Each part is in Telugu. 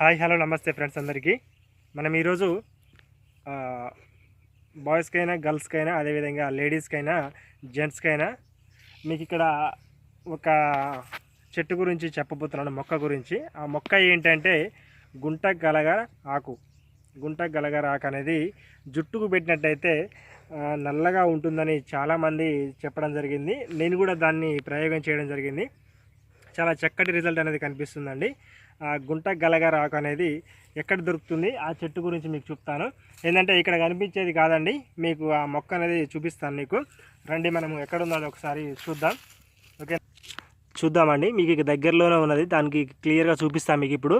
హాయ్ హలో నమస్తే ఫ్రెండ్స్ అందరికీ. మనం ఈరోజు బాయ్స్కైనా గర్ల్స్కైనా అదేవిధంగా లేడీస్కైనా జెంట్స్కైనా మీకు ఇక్కడ ఒక చెట్టు గురించి చెప్పబోతున్నాను మొక్క గురించి. ఆ మొక్క ఏంటంటే గుంట గలగర ఆకు. గుంట గలగర ఆకు అనేది జుట్టుకు పెట్టినట్టయితే నల్లగా ఉంటుందని చాలామంది చెప్పడం జరిగింది. నేను కూడా దాన్ని ప్రయోగం చేయడం జరిగింది. చాలా చక్కటి రిజల్ట్ అనేది కనిపిస్తుందండి. ఆ గుంట గలగర ఆకు అనేది ఎక్కడ దొరుకుతుంది? ఆ చెట్టు గురించి మీకు చెప్తాను. ఏంటంటే ఇక్కడ కనిపించేది కాదండి. మీకు ఆ మొక్క అనేది చూపిస్తాను మీకు. రండి మనం ఎక్కడ ఉందో అది ఒకసారి చూద్దాం. ఓకే. చూద్దామండి. మీకు ఇక దగ్గరలోనే ఉన్నది. దానికి క్లియర్గా చూపిస్తాను మీకు ఇప్పుడు.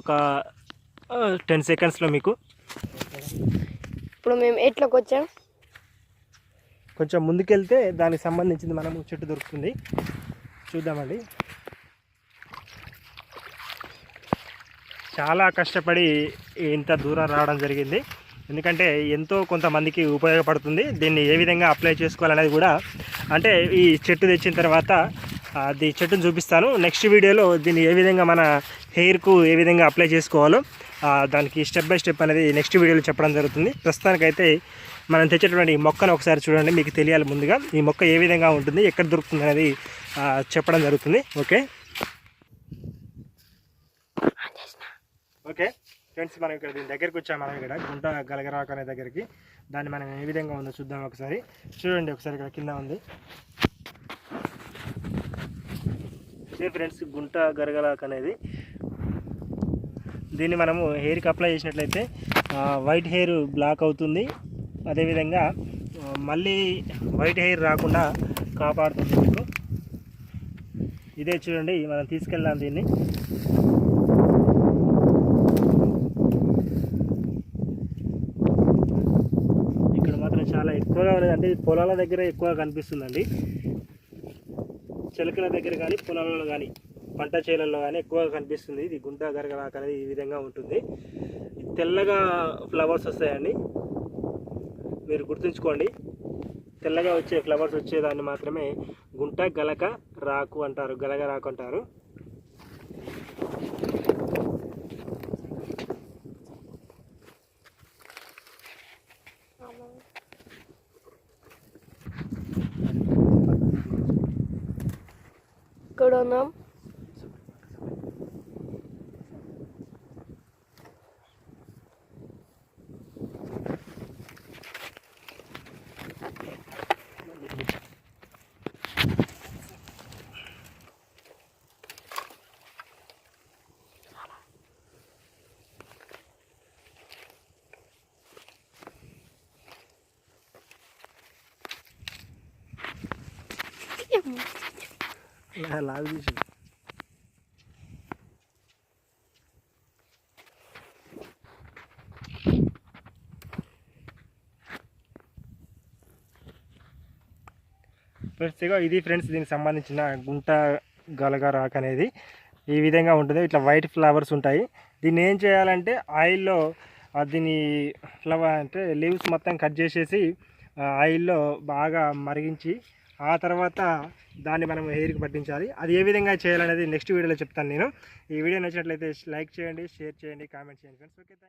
ఒక టెన్ సెకండ్స్లో మీకు. ఇప్పుడు మేము ఎట్లోకి వచ్చాం? కొంచెం ముందుకెళ్తే దానికి సంబంధించింది మనము చెట్టు దొరుకుతుంది. చూద్దామండి. చాలా కష్టపడి ఇంత దూరం రావడం జరిగింది. ఎందుకంటే ఎంతో కొంతమందికి ఉపయోగపడుతుంది. దీన్ని ఏ విధంగా అప్లై చేసుకోవాలనేది కూడా. అంటే ఈ చెట్టు తెచ్చిన తర్వాత అది చెట్టును చూపిస్తాను. నెక్స్ట్ వీడియోలో దీన్ని ఏ విధంగా మన హెయిర్కు ఏ విధంగా అప్లై చేసుకోవాలో దానికి స్టెప్ బై స్టెప్ అనేది నెక్స్ట్ వీడియోలో చెప్పడం జరుగుతుంది. ప్రస్తుతానికైతే మనం తెచ్చేటువంటి మొక్కను ఒకసారి చూడండి. మీకు తెలియాలి ముందుగా. ఈ మొక్క ఏ విధంగా ఉంటుంది ఎక్కడ దొరుకుతుంది అనేది చెప్పడం జరుగుతుంది. ఓకే? ఓకే. ఫ్రెండ్స్ మనం ఇక్కడ దీని దగ్గరికి వచ్చాము మనం ఇక్కడ గుంట గలగరాకు అనే దగ్గరికి. దాన్ని మనం ఏ విధంగా ఉందో చూద్దాం ఒకసారి. చూడండి ఒకసారి ఇక్కడ కింద ఉంది. ఇదే ఫ్రెండ్స్ గుంట గరగలాక్ అనేది. దీన్ని మనము హెయిర్కి అప్లై చేసినట్లయితే వైట్ హెయిర్ బ్లాక్ అవుతుంది. అదేవిధంగా మళ్ళీ వైట్ హెయిర్ రాకుండా కాపాడుతుంది. మీకు ఇదే చూడండి మనం తీసుకెళ్దాం దీన్ని. ఇక్కడ మాత్రం చాలా ఎక్కువగా ఉన్నది. అంటే పొలాల దగ్గర ఎక్కువగా కనిపిస్తుందండి. చిలకల దగ్గర కానీ పొలాలలో కానీ పంట చేలల్లో కానీ ఎక్కువగా కనిపిస్తుంది. ఇది గుంట గరగలాక అనేది ఈ విధంగా ఉంటుంది. తెల్లగా ఫ్లవర్స్ వస్తాయండి. మీరు గుర్తుంచుకోండి. తెల్లగా వచ్చే ఫ్లవర్స్ వచ్చేదాన్ని మాత్రమే గుంట గలక రాకు అంటారు గలగ రాకు అంటారు. ఇక్కడ ఉన్నాం. లాగు తీసి ఫ్రెండ్స్ ఇగో ఇది ఫ్రెండ్స్ దీనికి సంబంధించిన గుంట గలగ రాక్ అనేది ఈ విధంగా ఉంటుంది. ఇట్లా వైట్ ఫ్లవర్స్ ఉంటాయి. దీన్ని ఏం చేయాలంటే ఆయిల్లో దీని ఫ్లవర్ అంటే లీవ్స్ మొత్తం కట్ చేసేసి ఆయిల్లో బాగా మరిగించి ఆ తర్వాత దాన్ని మనం హెయిర్కి పట్టించాలి. అది ఏ విధంగా చేయాలనేది నెక్స్ట్ వీడియోలో చెప్తాను నేను. ఈ వీడియో నచ్చినట్లయితే లైక్ చేయండి షేర్ చేయండి కామెంట్ చేయండి ఫ్రెండ్స్ ఓకే థ్యాంక్